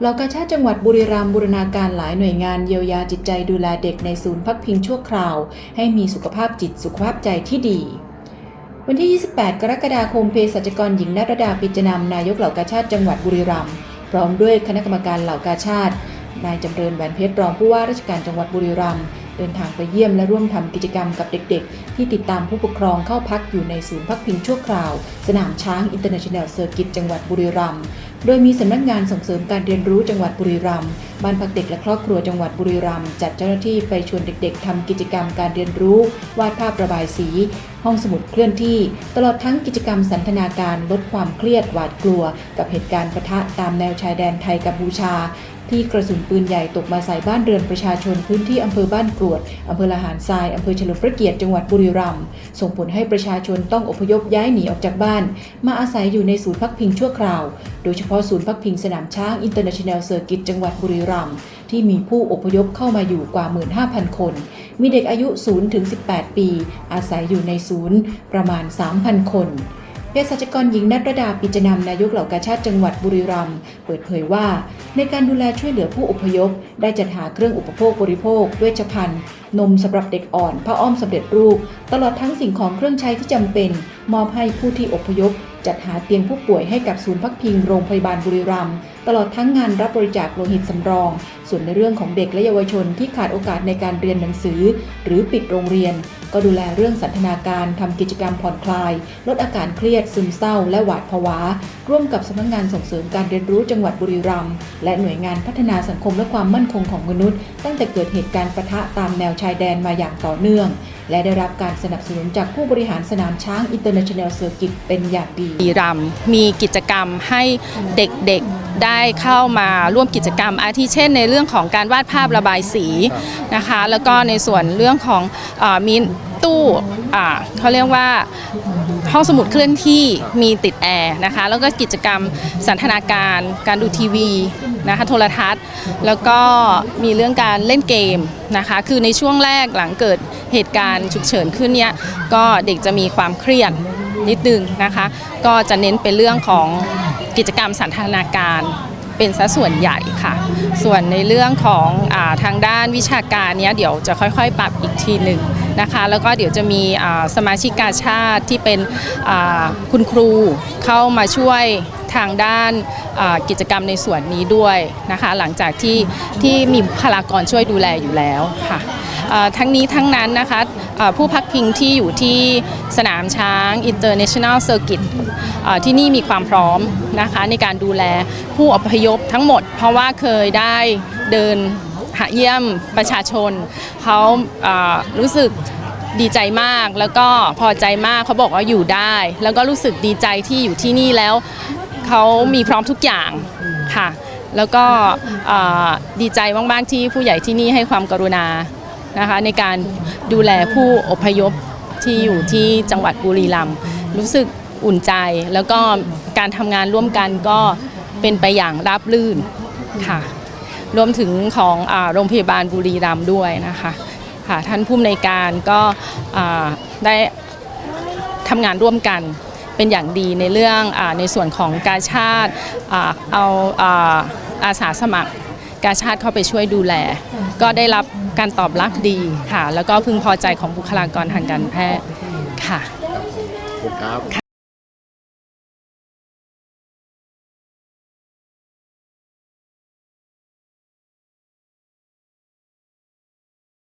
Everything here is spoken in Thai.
เหล่ากาชาติจังหวัดบุรีรัมย์บูรณาการหลายหน่วยงานเยียวยาจิตใจดูแลเด็กในศูนย์พักพิงชั่วคราว ให้มีสุขภาพจิตสุขภาพใจที่ดี วันที่ 28 กรกฎาคมเภสัชกรหญิงนรดาปิจนำนายกเหล่ากาชาติจังหวัดบุรีรัมย์พร้อมด้วยคณะกรรมการเหล่ากาชาตินายจำเริญแหวนเพชรรองผู้ว่าราชการจังหวัดบุรีรัมย์เดินทางไปเยี่ยมและร่วมทำกิจกรรมกับเด็กๆ ที่ติดตามผู้ปกครองเข้าพักอยู่ในศูนย์พักพิงชั่วคราว สนามช้างอินเตอร์เนชั่นแนลเซอร์กิตจังหวัดบุรีรัมย์ โดยมีสำนักงานส่งเสริมการเรียนรู้จังหวัดบุรีรัมย์บ้านพักเด็กและครอบครัวจังหวัดบุรีรัมย์จัดเจ้าหน้าที่ไปชวนเด็ก ๆทำกิจกรรมการเรียนรู้ วาดภาพระบายสี ห้องสมุดเคลื่อนที่ ตลอดทั้งกิจกรรมสันทนาการลดความเครียดหวาดกลัว กับเหตุการณ์ปะทะตามแนวชายแดนไทยกัมพูชา ที่กระสุนปืนใหญ่ตกมาใส่บ้านเรือนประชาชนพื้นที่อำเภอบ้านกรวดอำเภอละหารทรายอำเภอเฉลิมพระเกียรติจังหวัดบุรีรัมย์ส่งผลให้ประชาชนต้องอพยพย้ายหนีออกจากบ้าน มาอาศัยอยู่ในศูนย์พักพิงชั่วคราว โดยเฉพาะศูนย์พักพิงสนามช้างอินเตอร์เนชั่นแนลเซอร์กิตจังหวัดบุรีรัมย์ที่มีผู้อพยพเข้ามาอยู่กว่า 15,000 คน มีเด็กอายุ0-18 ปี อาศัยอยู่ในศูนย์ประมาณ 3,000 คน เภสัชกรหญิงนัทรดาปิจนำนายกเหล่ากาชาติจังหวัดบุรีรัมย์เปิดเผยว่า ในการดูแลช่วยเหลือผู้อพยพ ได้จัดหาเครื่องอุปโภคบริโภค เวชภัณฑ์ นมสำหรับเด็กอ่อนผ้าอ้อมสำเร็จรูป ตลอดทั้งสิ่งของเครื่องใช้ที่จำเป็น มอบให้ผู้ที่อพยพ จัดหาเตียงผู้ป่วยให้กับศูนย์พักพิงโรงพยาบาลบุรีรัมย์ตลอดทั้งงานรับบริจาคโลหิตสำรอง ส่วนในเรื่องของเด็กและเยาวชนที่ขาดโอกาสในการเรียนหนังสือ หรือปิดโรงเรียน ก็ดูแลเรื่องสันทนาการทำกิจกรรมผ่อนคลาย ลดอาการเครียดซึมเศร้า และหวาดผวาร่วมกับสำนักงานส่งเสริมการเรียนรู้จังหวัดบุรีรัมย์และหน่วยงานพัฒนาสังคมและความมั่นคงของมนุษย์ ตั้งแต่เกิดเหตุการณ์ปะทะตามแนวชายแดนมาอย่างต่อเนื่อง และได้รับการสนับสนุนจากผู้บริหารสนามช้างอินเตอร์เนชั่นแนลเซอร์กิตเป็นอย่างดีดีรัมมีกิจกรรมให้เด็กๆได้เข้ามาร่วมกิจกรรม อาทิเช่นในเรื่องของการวาดภาพระบายสีนะคะ แล้วก็ในส่วนเรื่องของอมีตู้เขาเรียกว่า ห้องสมุดเคลื่อนที่มีติดแอร์นะคะ แล้วก็กิจกรรมสันทนาการ การดูทีวีนะคะโทรทัศน์ แล้วก็มีเรื่องการเล่นเกมนะคะ คือในช่วงแรกหลังเกิดเหตุการณ์ฉุกเฉินขึ้นเนี้ยก็เด็กจะมีความเครียดนิดนึงนะคะ ก็จะเน้นเป็นเรื่องของกิจกรรมสันทนาการเป็นซะส่วนใหญ่ค่ะ ส่วนในเรื่องของอทางด้านวิชาการเนี้ยเดี๋ยวจะค่อยๆ ปรับอีกทีหนึ่ง นะคะ แล้วก็เดี๋ยวจะมีสมาชิกกาชาติที่เป็นคุณครูเข้ามาช่วยทางด้านกิจกรรมในส่วนนี้ด้วยนะคะ หลังจากที่ที่มีบุคลากรช่วยดูแลอยู่แล้วค่ะทั้งนี้ทั้งนั้นนะคะผู้พักพิงที่อยู่ที่สนามช้าง International Circuit ที่นี่มีความพร้อมนะคะในการดูแลผู้อพยพทั้งหมด เพราะว่าเคยได้เดิน เยี่ยมประชาชน เขารู้สึกดีใจมากแล้วก็พอใจมากเขาบอกว่าอยู่ได้ แล้วก็รู้สึกดีใจที่อยู่ที่นี่แล้วเขามีพร้อมทุกอย่างค่ะ แล้วก็ดีใจมากๆที่ผู้ใหญ่ที่นี่ให้ความกรุณานะคะในการดูแลผู้อพยพที่อยู่ที่จังหวัดบุรีรัมย์รู้สึกอุ่นใจ แล้วก็การทำงานร่วมกันก็เป็นไปอย่างราบรื่นค่ะ รวมถึงของอโรงพยาบาลบุรีรัมย์ด้วยนะคะค่ะท่านผู้อำนวยการก็ได้ทำงานร่วมกันเป็นอย่างดีในเรื่องอในส่วนของกาชาติอเอาอาอาสาสมัครกาชาติเข้าไปช่วยดูแล ก็ได้รับการตอบรับดีค่ะ แล้วก็พึงพอใจของบุคลากรทางการแพทย์ค่ะ